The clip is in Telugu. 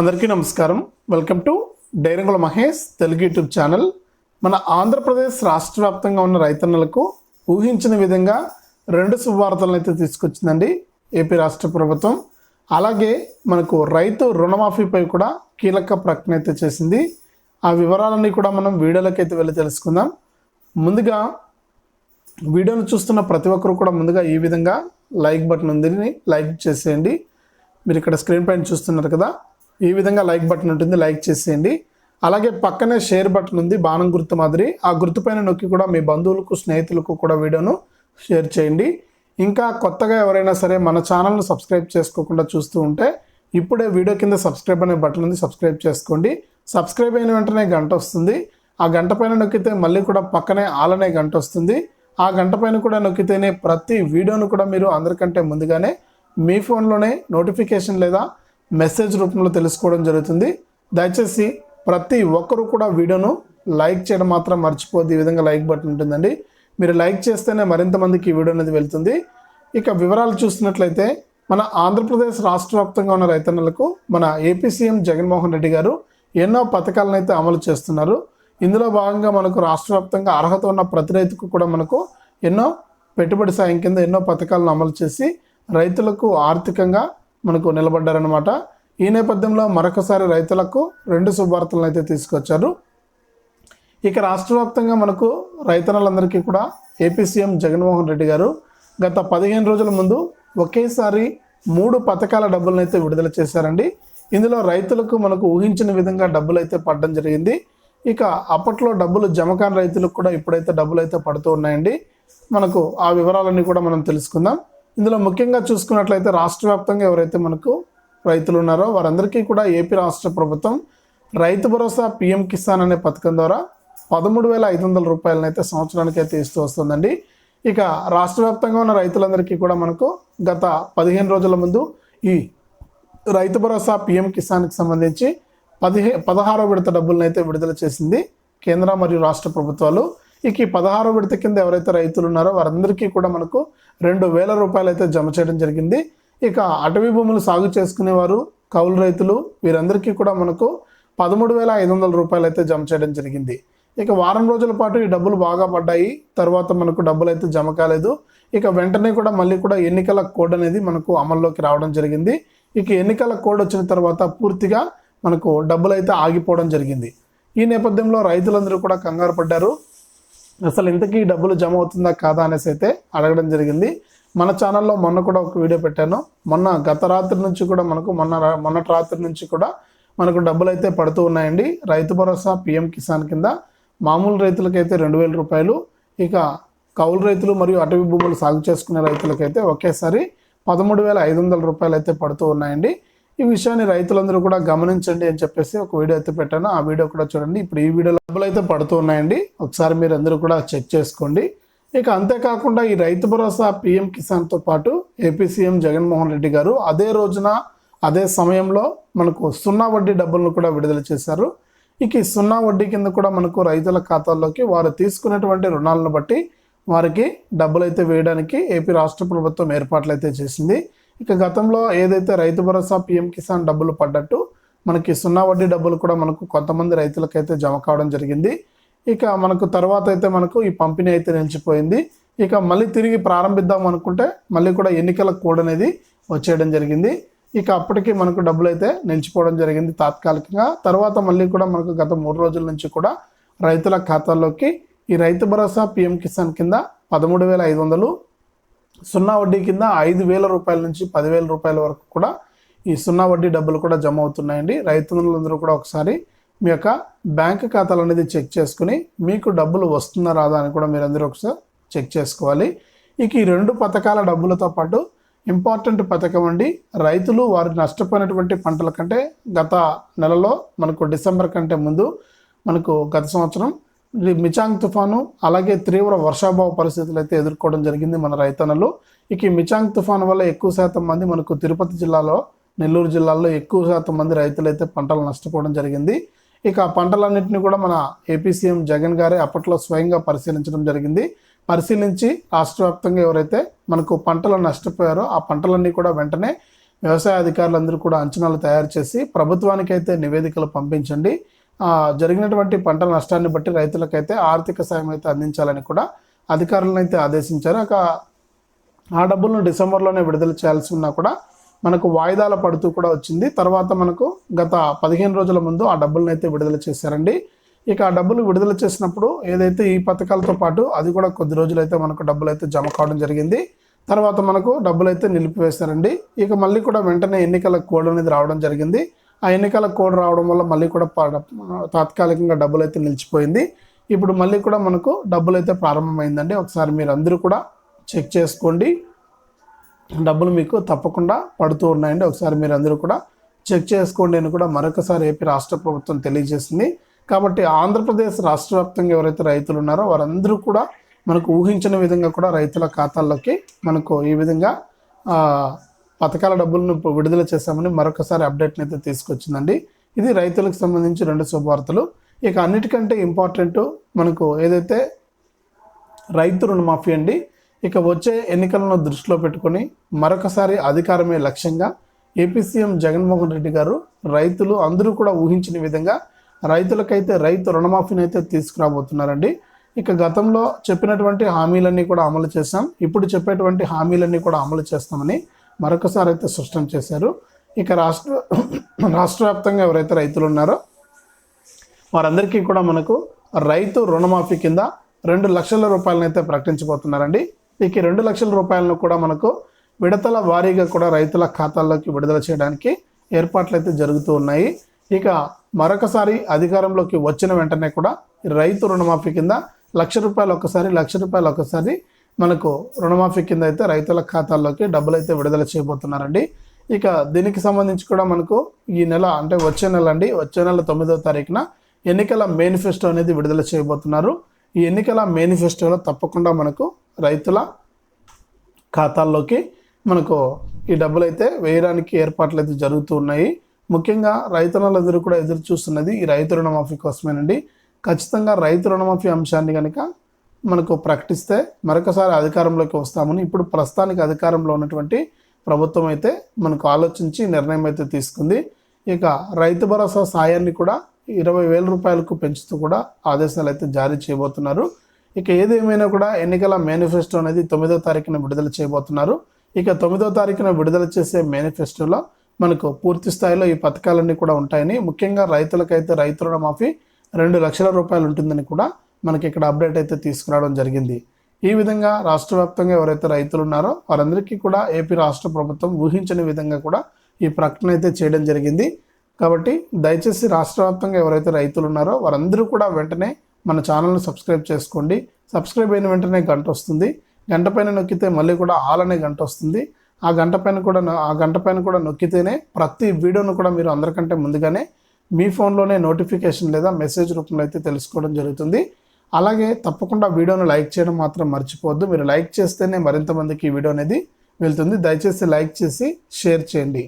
అందరికీ నమస్కారం. వెల్కమ్ టు డైరంగుల మహేష్ తెలుగు యూట్యూబ్ ఛానల్. మన ఆంధ్రప్రదేశ్ రాష్ట్ర వ్యాప్తంగా ఉన్న రైతన్నలకు ఊహించిన విధంగా రెండు శుభవార్తలను అయితే తీసుకొచ్చిందండి ఏపీ రాష్ట్ర ప్రభుత్వం. అలాగే మనకు రైతు రుణమాఫీపై కూడా కీలక ప్రకటన అయితే చేసింది. ఆ వివరాలన్నీ కూడా మనం వీడియోలోకి అయితే వెళ్ళి తెలుసుకుందాం. ముందుగా వీడియోను చూస్తున్న ప్రతి ఒక్కరు కూడా ముందుగా ఈ విధంగా లైక్ బటన్ ఉందని లైక్ చేసేయండి. మీరు ఇక్కడ స్క్రీన్ పైన చూస్తున్నారు కదా ఈ విధంగా లైక్ బటన్ ఉంటుంది లైక్ చేసేయండి. అలాగే పక్కనే షేర్ బటన్ ఉంది బాణం గుర్తు మాదిరి. ఆ గుర్తు పైన నొక్కి కూడా మీ బంధువులకు స్నేహితులకు కూడా వీడియోను షేర్ చేయండి. ఇంకా కొత్తగా ఎవరైనా సరే మన ఛానల్ను సబ్స్క్రైబ్ చేసుకోకుండా చూస్తూ ఉంటే ఇప్పుడే వీడియో కింద సబ్స్క్రైబ్ అనే బటన్ ఉంది సబ్స్క్రైబ్ చేసుకోండి. సబ్స్క్రైబ్ అయిన వెంటనే గంట వస్తుంది. ఆ గంట పైన నొక్కితే మళ్ళీ కూడా పక్కనే ఆల్ అనే గంట వస్తుంది. ఆ గంట పైన కూడా నొక్కితేనే ప్రతి వీడియోను కూడా మీరు అందరికంటే ముందుగానే మీ ఫోన్లోనే నోటిఫికేషన్ లేదా మెసేజ్ రూపంలో తెలుసుకోవడం జరుగుతుంది. దయచేసి ప్రతి ఒక్కరూ కూడా వీడియోను లైక్ చేయడం మాత్రం మర్చిపోద్ది ఈ విధంగా లైక్ బటన్ ఉంటుందండి. మీరు లైక్ చేస్తేనే మరింత మందికి ఈ వీడియో అనేది వెళ్తుంది. ఇక వివరాలు చూసినట్లయితే మన ఆంధ్రప్రదేశ్ రాష్ట్ర వ్యాప్తంగా ఉన్న రైతన్నలకు మన ఏపీ సీఎం జగన్మోహన్ రెడ్డి గారు ఎన్నో పథకాలను అయితే అమలు చేస్తున్నారు. ఇందులో భాగంగా మనకు రాష్ట్ర వ్యాప్తంగా అర్హత ఉన్న ప్రతి రైతుకు కూడా మనకు ఎన్నో పెట్టుబడి సాయం కింద ఎన్నో పథకాలను అమలు చేసి రైతులకు ఆర్థికంగా మనకు నిలబడ్డారనమాట ఈ నేపథ్యంలో మరొకసారి రైతులకు రెండు శుభార్తలను అయితే తీసుకొచ్చారు. ఇక రాష్ట్ర వ్యాప్తంగా మనకు రైతన్నలందరికీ కూడా ఏపీ సీఎం జగన్మోహన్ రెడ్డి గారు గత పదిహేను రోజుల ముందు ఒకేసారి మూడు పథకాల డబ్బులను అయితే విడుదల చేశారండి. ఇందులో రైతులకు మనకు ఊహించిన విధంగా డబ్బులు అయితే పడడం జరిగింది. ఇక అప్పట్లో డబ్బులు జమ కాని రైతులకు కూడా ఇప్పుడైతే డబ్బులు అయితే పడుతూ ఉన్నాయండి. మనకు ఆ వివరాలన్నీ కూడా మనం తెలుసుకుందాం. ఇందులో ముఖ్యంగా చూసుకున్నట్లయితే రాష్ట్ర వ్యాప్తంగా ఎవరైతే మనకు రైతులు ఉన్నారో వారందరికీ కూడా ఏపీ రాష్ట్ర ప్రభుత్వం రైతు భరోసా పిఎం కిసాన్ అనే పథకం ద్వారా పదమూడు వేల ఐదు వందల రూపాయలను అయితే సంవత్సరానికి అయితే ఇస్తూ వస్తుందండి. ఇక రాష్ట్ర వ్యాప్తంగా ఉన్న రైతులందరికీ కూడా మనకు గత పదిహేను రోజుల ముందు ఈ రైతు భరోసా పిఎం కిసాన్కి సంబంధించి పదిహే పదహారో విడత డబ్బులను అయితే విడుదల చేసింది కేంద్ర మరియు రాష్ట్ర ప్రభుత్వాలు. ఇక ఈ పదహారో విడత కింద ఎవరైతే రైతులు ఉన్నారో వారందరికీ కూడా మనకు రెండు వేల రూపాయలు అయితే జమ చేయడం జరిగింది. ఇక అటవీ భూములు సాగు చేసుకునేవారు కౌలు రైతులు వీరందరికీ కూడా మనకు పదమూడు వేల ఐదు వందల రూపాయలు అయితే జమ చేయడం జరిగింది. ఇక వారం రోజుల పాటు ఈ డబ్బులు బాగా పడ్డాయి. తర్వాత మనకు డబ్బులు అయితే జమ కాలేదు. ఇక వెంటనే కూడా మళ్ళీ కూడా ఎన్నికల కోడ్ అనేది మనకు అమల్లోకి రావడం జరిగింది. ఇక ఎన్నికల కోడ్ వచ్చిన తర్వాత పూర్తిగా మనకు డబ్బులు అయితే ఆగిపోవడం జరిగింది. ఈ నేపథ్యంలో రైతులందరూ కూడా కంగారు పడ్డారు. అసలు ఇంతకీ డబ్బులు జమ అవుతుందా కాదా అనేసి అయితే అడగడం జరిగింది. మన ఛానల్లో మొన్న కూడా ఒక వీడియో పెట్టాను. మొన్న గత రాత్రి నుంచి కూడా మనకు మొన్న మొన్నటి రాత్రి నుంచి కూడా మనకు డబ్బులు అయితే పడుతూ ఉన్నాయండి. రైతు భరోసా పిఎం కిసాన్ కింద మామూలు రైతులకైతే రెండు వేల రూపాయలు. ఇక కౌలు రైతులు మరియు అటవీ భూములు సాగు చేసుకునే రైతులకైతే ఒకేసారి పదమూడు వేల ఐదు వందల రూపాయలు అయితే పడుతూ ఉన్నాయండి. ఈ విషయాన్ని రైతులందరూ కూడా గమనించండి అని చెప్పేసి ఒక వీడియో అయితే పెట్టాను. ఆ వీడియో కూడా చూడండి. ఇప్పుడు ఈ వీడియో డబ్బులు అయితే పడుతూ ఉన్నాయండి. ఒకసారి మీరు అందరూ కూడా చెక్ చేసుకోండి. ఇక అంతేకాకుండా ఈ రైతు భరోసా పిఎం కిసాన్తో పాటు ఏపీ సీఎం జగన్మోహన్ రెడ్డి గారు అదే రోజున అదే సమయంలో మనకు సున్నా వడ్డీ డబ్బులను కూడా విడుదల చేశారు. ఇక ఈ సున్నా వడ్డీ కింద కూడా మనకు రైతుల ఖాతాల్లోకి వారు తీసుకున్నటువంటి రుణాలను బట్టి వారికి డబ్బులు అయితే వేయడానికి ఏపీ రాష్ట్ర ప్రభుత్వం ఏర్పాట్లు అయితే చేసింది. ఇక గతంలో ఏదైతే రైతు భరోసా పిఎం కిసాన్ డబ్బులు పడ్డట్టు మనకి సున్నా వడ్డీ డబ్బులు కూడా మనకు కొంతమంది రైతులకైతే జమ కావడం జరిగింది. ఇక మనకు తర్వాత అయితే మనకు ఈ పంపిణీ అయితే నిలిచిపోయింది. ఇక మళ్ళీ తిరిగి ప్రారంభిద్దాం అనుకుంటే మళ్ళీ కూడా ఎన్నికల కోడ్ అనేది వచ్చేయడం జరిగింది. ఇక అప్పటికి మనకు డబ్బులు అయితే నిలిచిపోవడం జరిగింది తాత్కాలికంగా. తర్వాత మళ్ళీ కూడా మనకు గత మూడు రోజుల నుంచి కూడా రైతుల ఖాతాల్లోకి ఈ రైతు భరోసా పిఎం కిసాన్ కింద పదమూడు వేల ఐదు వందలు సున్నా వడ్డీ కింద ఐదు వేల రూపాయల నుంచి పదివేల రూపాయల వరకు కూడా ఈ సున్నా వడ్డీ డబ్బులు కూడా జమ అవుతున్నాయండి. రైతులందరూ కూడా ఒకసారి మీ యొక్క బ్యాంక్ ఖాతాలు అనేది చెక్ చేసుకుని మీకు డబ్బులు వస్తుందా రాదా అని కూడా మీరందరూ ఒకసారి చెక్ చేసుకోవాలి. ఇక ఈ రెండు పథకాల డబ్బులతో పాటు ఇంపార్టెంట్ పథకం అండి. రైతులు వారు నష్టపోయినటువంటి పంటల కంటే గత నెలలో మనకు డిసెంబర్ కంటే ముందు మనకు గత సంవత్సరం మిచాంగ్ తుఫాను అలాగే తీవ్ర వర్షాభావ పరిస్థితులు అయితే ఎదుర్కోవడం జరిగింది మన రైతన్నలు. ఇక ఈ మిచాంగ్ తుఫాను వల్ల ఎక్కువ శాతం మంది మనకు తిరుపతి జిల్లాలో నెల్లూరు జిల్లాలో ఎక్కువ శాతం మంది రైతులు అయితే పంటలు నష్టపోవడం జరిగింది. ఇక ఆ పంటలన్నింటినీ కూడా మన ఏపీ సీఎం జగన్ గారే అప్పట్లో స్వయంగా పరిశీలించడం జరిగింది. పరిశీలించి రాష్ట్ర వ్యాప్తంగా ఎవరైతే మనకు పంటలు నష్టపోయారో ఆ పంటలన్నీ కూడా వెంటనే వ్యవసాయ అధికారులందరూ కూడా అంచనాలు తయారు చేసి ప్రభుత్వానికైతే నివేదికలు పంపించండి. జరిగినటువంటి పంట నష్టాన్ని బట్టి రైతులకైతే ఆర్థిక సాయం అయితే అందించాలని కూడా అధికారులను అయితే ఆదేశించారు. ఇక ఆ డబ్బులను డిసెంబర్లోనే విడుదల చేయాల్సి ఉన్నా కూడా మనకు వాయిదాల పడుతూ కూడా వచ్చింది. తర్వాత మనకు గత పదిహేను రోజుల ముందు ఆ డబ్బులను అయితే విడుదల చేశారండి. ఇక ఆ డబ్బులు విడుదల చేసినప్పుడు ఏదైతే ఈ పథకాలతో పాటు అది కూడా కొద్ది రోజులైతే మనకు డబ్బులు అయితే జమ కావడం జరిగింది. తర్వాత మనకు డబ్బులు అయితే నిలిపివేశారండి. ఇక మళ్ళీ కూడా వెంటనే ఎన్నికల కోడ్ అనేది రావడం జరిగింది. ఆ ఎన్నికల కోడ్ రావడం వల్ల మళ్ళీ కూడా తాత్కాలికంగా డబ్బులు అయితే నిలిచిపోయింది. ఇప్పుడు మళ్ళీ కూడా మనకు డబ్బులు అయితే ప్రారంభమైందండి. ఒకసారి మీరు అందరూ కూడా చెక్ చేసుకోండి. డబ్బులు మీకు తప్పకుండా పడుతూ ఉన్నాయండి. ఒకసారి మీరు అందరూ కూడా చెక్ చేసుకోండి అని కూడా మరొకసారి ఏపీ రాష్ట్ర ప్రభుత్వం తెలియజేసింది. కాబట్టి ఆంధ్రప్రదేశ్ రాష్ట్ర వ్యాప్తంగా ఎవరైతే రైతులు ఉన్నారో వారందరూ కూడా మనకు ఊహించిన విధంగా కూడా రైతుల ఖాతాల్లోకి మనకు ఈ విధంగా పథకాల డబ్బులను విడుదల చేశామని మరొకసారి అప్డేట్ని అయితే తీసుకొచ్చిందండి. ఇది రైతులకు సంబంధించి రెండు శుభవార్తలు. ఇక అన్నిటికంటే ఇంపార్టెంట్ మనకు ఏదైతే రైతు రుణమాఫీ అండి ఇక వచ్చే ఎన్నికలను దృష్టిలో పెట్టుకొని మరొకసారి అధికారమే లక్ష్యంగా ఏపీ సీఎం జగన్మోహన్ రెడ్డి గారు రైతులు అందరూ కూడా ఊహించిన విధంగా రైతులకైతే రైతు రుణమాఫీని అయితే తీసుకురాబోతున్నారండి. ఇక గతంలో చెప్పినటువంటి హామీలన్నీ కూడా అమలు చేశాం. ఇప్పుడు చెప్పేటువంటి హామీలన్నీ కూడా అమలు చేస్తామని మరొకసారి అయితే స్పష్టం చేశారు. ఇక రాష్ట్ర రాష్ట్ర వ్యాప్తంగా ఎవరైతే రైతులు ఉన్నారో వారందరికీ కూడా మనకు రైతు రుణమాఫీ కింద రెండు లక్షల రూపాయలను అయితే ప్రకటించబోతున్నారండి. ఇక రెండు లక్షల రూపాయలను కూడా మనకు విడతల వారీగా కూడా రైతుల ఖాతాల్లోకి విడుదల చేయడానికి ఏర్పాట్లు అయితే జరుగుతూ ఉన్నాయి. ఇక మరొకసారి అధికారంలోకి వచ్చిన వెంటనే కూడా రైతు రుణమాఫీ కింద లక్ష రూపాయలు ఒకసారి లక్ష రూపాయలు ఒకసారి మనకు రుణమాఫీ కింద అయితే రైతుల ఖాతాల్లోకి డబ్బులు అయితే విడుదల చేయబోతున్నారండి. ఇక దీనికి సంబంధించి కూడా మనకు ఈ నెల అంటే వచ్చే నెల అండి వచ్చే నెల తొమ్మిదవ తారీఖున ఎన్నికల మేనిఫెస్టో అనేది విడుదల చేయబోతున్నారు. ఈ ఎన్నికల మేనిఫెస్టోలో తప్పకుండా మనకు రైతుల ఖాతాల్లోకి మనకు ఈ డబ్బులు అయితే వేయడానికి ఏర్పాట్లు అయితే జరుగుతూ ఉన్నాయి. ముఖ్యంగా రైతులందరూ కూడా ఎదురు చూస్తున్నది ఈ రైతు రుణమాఫీ కోసమేనండి. ఖచ్చితంగా రైతు రుణమాఫీ అంశాన్ని కనుక మనకు ప్రకటిస్తే మరొకసారి అధికారంలోకి వస్తామని ఇప్పుడు ప్రస్తుతానికి అధికారంలో ఉన్నటువంటి ప్రభుత్వం అయితే మనకు ఆలోచించి నిర్ణయం అయితే తీసుకుంది. ఇక రైతు భరోసా సాయాన్ని కూడా ఇరవై వేల రూపాయలకు పెంచుతూ కూడా ఆదేశాలు అయితే జారీ చేయబోతున్నారు. ఇక ఏదేమైనా కూడా ఎన్నికల మేనిఫెస్టో అనేది తొమ్మిదో తారీఖున విడుదల చేయబోతున్నారు. ఇక తొమ్మిదో తారీఖున విడుదల చేసే మేనిఫెస్టోలో మనకు పూర్తి స్థాయిలో ఈ పథకాలన్నీ కూడా ఉంటాయని ముఖ్యంగా రైతులకైతే రైతు రుణమాఫీ రెండు లక్షల రూపాయలు ఉంటుందని కూడా మనకి ఇక్కడ అప్డేట్ అయితే తీసుకురావడం జరిగింది. ఈ విధంగా రాష్ట్ర వ్యాప్తంగా ఎవరైతే రైతులు ఉన్నారో వారందరికీ కూడా ఏపీ రాష్ట్ర ప్రభుత్వం ఊహించని విధంగా కూడా ఈ ప్రకటన అయితే చేయడం జరిగింది. కాబట్టి దయచేసి రాష్ట్ర వ్యాప్తంగా ఎవరైతే రైతులు ఉన్నారో వారందరూ కూడా వెంటనే మన ఛానల్ని సబ్స్క్రైబ్ చేసుకోండి. సబ్స్క్రైబ్ అయిన వెంటనే గంట వస్తుంది. గంట పైన నొక్కితే మళ్ళీ కూడా ఆల్ అనే గంట వస్తుంది. ఆ గంట పైన కూడా ఆ గంట పైన కూడా నొక్కితేనే ప్రతి వీడియోను కూడా మీరు అందరికంటే ముందుగానే మీ ఫోన్లోనే నోటిఫికేషన్ లేదా మెసేజ్ రూపంలో అయితే తెలుసుకోవడం జరుగుతుంది. అలాగే తప్పకుండా వీడియోను లైక్ చేయడం మాత్రం మర్చిపోవద్దు. మీరు లైక్ చేస్తేనే మరింత మందికి ఈ వీడియో అనేది వెళ్తుంది. దయచేసి లైక్ చేసి షేర్ చేయండి.